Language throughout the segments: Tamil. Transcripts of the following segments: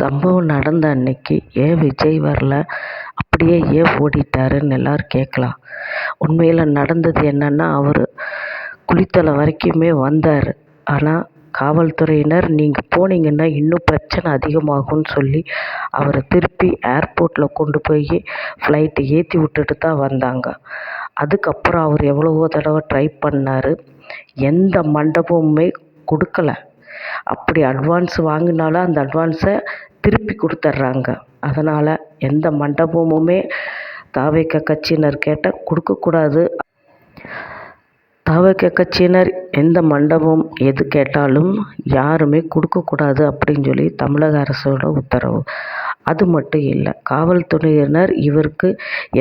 சம்பவம் நடந்த அன்னைக்கு ஏன் விஜய் வரல அப்படியே ஏன் ஓடிட்டாருன்னு எல்லோரும் கேட்கலாம். உண்மையில் நடந்தது என்னென்னா அவர் குளித்தலை வரைக்குமே வந்தார். ஆனால் காவல்துறையினர் நீங்கள் போனீங்கன்னா இன்னும் பிரச்சனை அதிகமாகும்னு சொல்லி அவரை திருப்பி ஏர்போர்ட்டில் கொண்டு போய் ஃப்ளைட்டு ஏற்றி விட்டுட்டு தான் வந்தாங்க. அதுக்கப்புறம் அவர் எவ்வளவோ தடவை ட்ரை பண்ணார். எந்த மண்டபமுமே கொடுக்கல. அப்படி அட்வான்ஸ் வாங்கினாலும் அந்த அட்வான்ஸை திருப்பி கொடுத்துட்றாங்க அதனால் எந்த மண்டபமுமே தாவேக்க கட்சியினர் கேட்டால் கொடுக்கக்கூடாது தாவேக்க கட்சியினர் எந்த மண்டபம் எது கேட்டாலும் யாருமே கொடுக்கக்கூடாது அப்படின்னு சொல்லி தமிழக அரசோட உத்தரவு. அது மட்டும் இல்லை காவல்துறையினர் இவருக்கு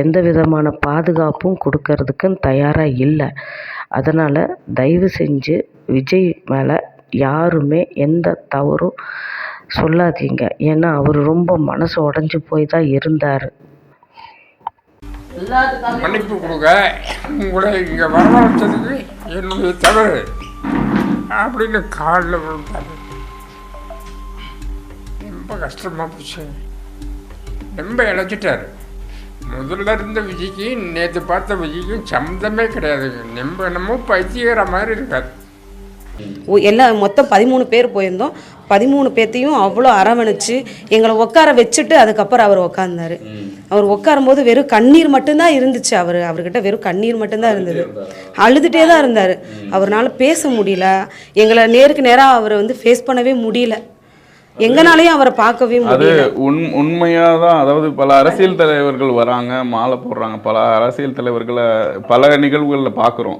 எந்த விதமான பாதுகாப்பும் கொடுக்கறதுக்கும் தயாராக இல்லை. அதனால் தயவு செஞ்சு விஜய் மேலே யாருமே எந்த தவறும் சொல்லாதீங்க. ஏன்னா அவர் ரொம்ப மனசு உடஞ்சி போய் தான் இருந்தார். மன்னிப்பு கொடுங்க. உங்களை இங்கே வரவழைச்சதுக்கு என்னுடைய தவறு. அப்படின்னு காலில் விழுந்தாரு. ரொம்ப கஷ்டமாக போச்சு. ரொம்ப இழைச்சிட்டாரு. முதல்ல இருந்த விஜய்க்கு நேற்று பார்த்த விஜய்க்கும் சம்மந்தமே கிடையாதுங்க. நம்ம என்னமோ பைத்தியகிற மாதிரி இருக்காது எல்லாம் மொத்தம் பதிமூணு பேர் போயிருந்தோம். பதிமூணு பேர்த்தையும் அவ்வளோ அரவணைச்சு எங்களை உட்கார வச்சுட்டு அதுக்கப்புறம் அவர் உட்காந்தாரு அவர் உட்காரும்போது வெறும் கண்ணீர் மட்டும்தான் இருந்துச்சு அவர். அவர்கிட்ட வெறும் கண்ணீர் மட்டும்தான் இருந்தது. அழுதுகிட்டே தான் இருந்தார். அவர்னால பேச முடியல. எங்களை நேருக்கு நேராக அவரை வந்து ஃபேஸ் பண்ணவே முடியல. எங்கனாலையும் அவரை பார்க்கவே முடியல. உண் உண்மையாக தான் அதாவது பல அரசியல் தலைவர்கள் வராங்க மாலை போடுறாங்க. பல அரசியல் தலைவர்களை பல நிகழ்வுகளில் பார்க்குறோம்.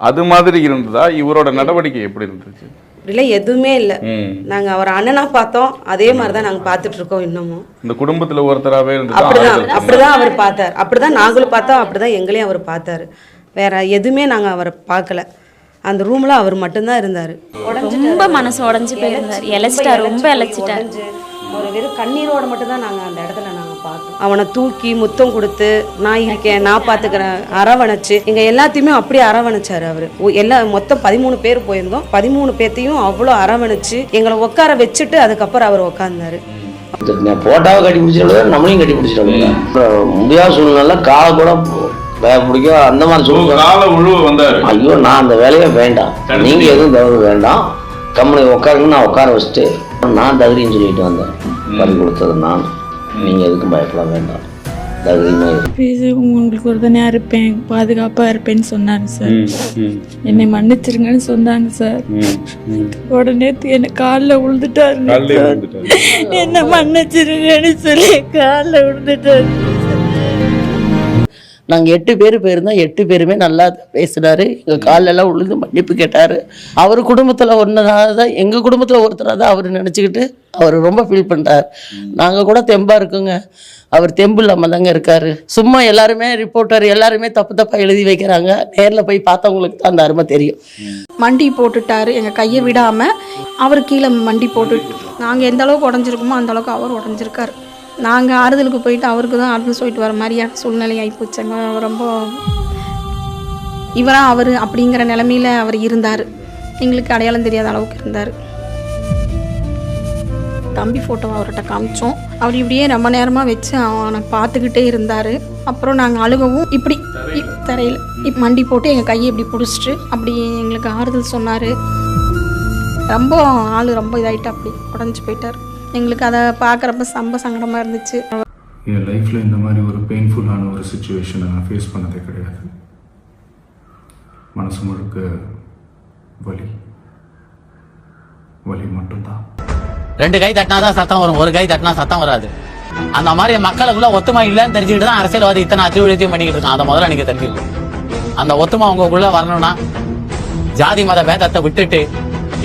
அது மாதிரி இருந்ததா? இவரோட நடவடிக்கை எப்படி இருந்துச்சு? அப்படிலாம் எதுவுமே இல்லை. ம். நாங்கள் அவர் அண்ணனா பார்த்தோம். அதே மாதிரி தான் நாங்கள் பார்த்துட்டு இருக்கோம் இன்னமும். இந்த குடும்பத்தில் ஒருத்தராகவே அப்படிதான் அப்படிதான் அவர் பார்த்தார். அப்படிதான் நாங்களும் பார்த்தோம். அப்படிதான் எங்களையும் அவர் பார்த்தாரு. வேற எதுவுமே நாங்கள் அவரை பார்க்கல. அந்த ரூம்ல அவர் மட்டும்தான் இருந்தார். ரொம்ப மனசு உடஞ்சு போயிருந்தார். இழைச்சிட்டார். ரொம்ப இழைச்சிட்டார். ஒரு வெறும் கண்ணீரோட மட்டும்தான் நாங்கள் அந்த இடத்துல பார்த்தோம் அவனை தூக்கி முத்தம் கொடுத்து நான் இருக்கேன் நான் பார்த்துக்கிறேன் அரவணைச்சு எங்கள் எல்லாத்தையுமே அப்படியே அரவணைச்சாரு அவர். எல்லா மொத்தம் பதிமூணு பேர் போயிருந்தோம். பதிமூணு பேர்த்தையும் அவ்வளோ அரவணைச்சு எங்களை உட்கார வச்சுட்டு அதுக்கப்புறம் அவர் உட்காந்தாரு நான் போட்டாவை கட்டி பிடிச்சிட்டு நம்மளையும் கட்டி பிடிச்சிட்டு முடியாத. சூழ்நிலை காலை கூட ப- பிடிக்க அந்த மாதிரி சூழ்நிலை. கால உழுவ வந்தாரு. ஐயோ நான் அந்த வேலையே வேண்டாம். நீங்க எதுவும் தவறு வேண்டாம். கம்பெனி உட்காருங்க நான் உட்கார வச்சுட்டு நான் தகுதின்னு சொல்லிட்டு வந்தேன். பறி கொடுத்தது நான். நீங்க எதுக்கும் பயப்பட வேண்டாம். உங்களுக்கு ஒரு தானே இருப்பேன். பாதுகாப்பாக இருப்பேன்னு சொன்னாங்க சார் என்னை மன்னிச்சிருங்கன்னு சொன்னாங்க சார் உடனே என்னை காலில் விழுந்துட்டாரு. என்ன மன்னிச்சிருங்கன்னு சொல்லி காலில் விழுந்துட்டாரு நாங்கள் எட்டு பேர் போயிருந்தோம். எட்டு பேருமே நல்லா பேசினாரு. எங்கள் காலெல்லாம் உழுந்து மன்னிப்பு கேட்டார். அவர் குடும்பத்தில் ஒன்றனால தான் எங்கள் குடும்பத்தில் ஒருத்தராக தான் அவர் நினச்சிக்கிட்டு அவர் ரொம்ப ஃபீல் பண்ணுறார் நாங்கள் கூட தெம்பாக இருக்கோங்க. அவர் தெம்பு இல்லாமல் தாங்க இருக்கார். சும்மா எல்லாருமே ரிப்போர்ட்டர் எல்லாருமே தப்பு தப்பாக எழுதி வைக்கிறாங்க. நேரில் போய் பார்த்தவங்களுக்கு தான் அந்த அருமை தெரியும். மண்டி போட்டுட்டாரு. எங்கள் கையை விடாமல் அவர் கீழே மண்டி போட்டு நாங்கள் எந்த அளவுக்கு உடஞ்சிருக்கோமோ அந்த அளவுக்கு அவர் உடஞ்சிருக்காரு. நாங்கள் ஆறுதலுக்கு போயிட்டு அவருக்கு தான் ஆறுதல் சொல்லிட்டு வர மாதிரியான சூழ்நிலை ஆகிப்போச்சுங்க ரொம்ப இவராக அவர் அப்படிங்கிற நிலமையில அவர் இருந்தார். எங்களுக்கு அடையாளம் தெரியாத அளவுக்கு இருந்தார். தம்பி ஃபோட்டோவை அவர்கிட்ட காமிச்சோம். அவர் இப்படியே ரொம்ப நேரமாக வச்சு அவனை பார்த்துக்கிட்டே இருந்தார். அப்புறம் நாங்கள் அழுகவும் இப்படி தரையில் இப் மண்டி போட்டு எங்கள் கையை இப்படி பிடிச்சிட்டு அப்படி எங்களுக்கு ஆறுதல் சொன்னார். ரொம்ப ஆள் ரொம்ப இதாகிட்டு அப்படி உடஞ்சி போயிட்டார். எங்களுக்கு அதை பார்க்குறப்ப ரொம்ப சங்கடமாக இருந்துச்சு. என் லைஃப்பில் இந்த மாதிரி ஒரு பெயின்ஃபுல்லான ஒரு சுச்சுவேஷனை நான் ஃபேஸ் பண்ணதே கிடையாது. மனசு முழுக்க வலி. வலி மட்டும்தான். ரெண்டு கை தட்டினாதான் சத்தம் வரும். ஒரு கை தட்டினா சத்தம் வராது. அந்த மாதிரி மக்களுக்குள்ள ஒத்துமை இல்லைன்னு தெரிஞ்சுக்கிட்டு தான் அரசியல்வாதி இத்தனை அத்தியுழியத்தையும் பண்ணிக்கிட்டு இருக்கான். அதை முதல்ல நீங்க தெரிஞ்சுக்கணும். அந்த ஒத்துமை உங்களுக்குள்ள வரணும்னா ஜாதி மத பேதத்தை விட்டுட்டு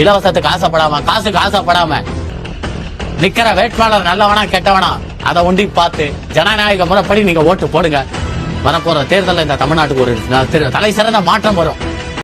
இலவசத்துக்கு ஆசைப்படாம காசுக்கு ஆசைப்படாம நிக்கிற வேட்பாளர் நல்லவனா கெட்டவனா? அதை ஒண்டி பார்த்து ஜனநாயக முறைப்படி நீங்க ஓட்டு போடுங்க. வரப்போற தேர்தலில் இந்த தமிழ்நாட்டுக்கு ஒரு தலை சிறந்த மாற்றம் வரும்.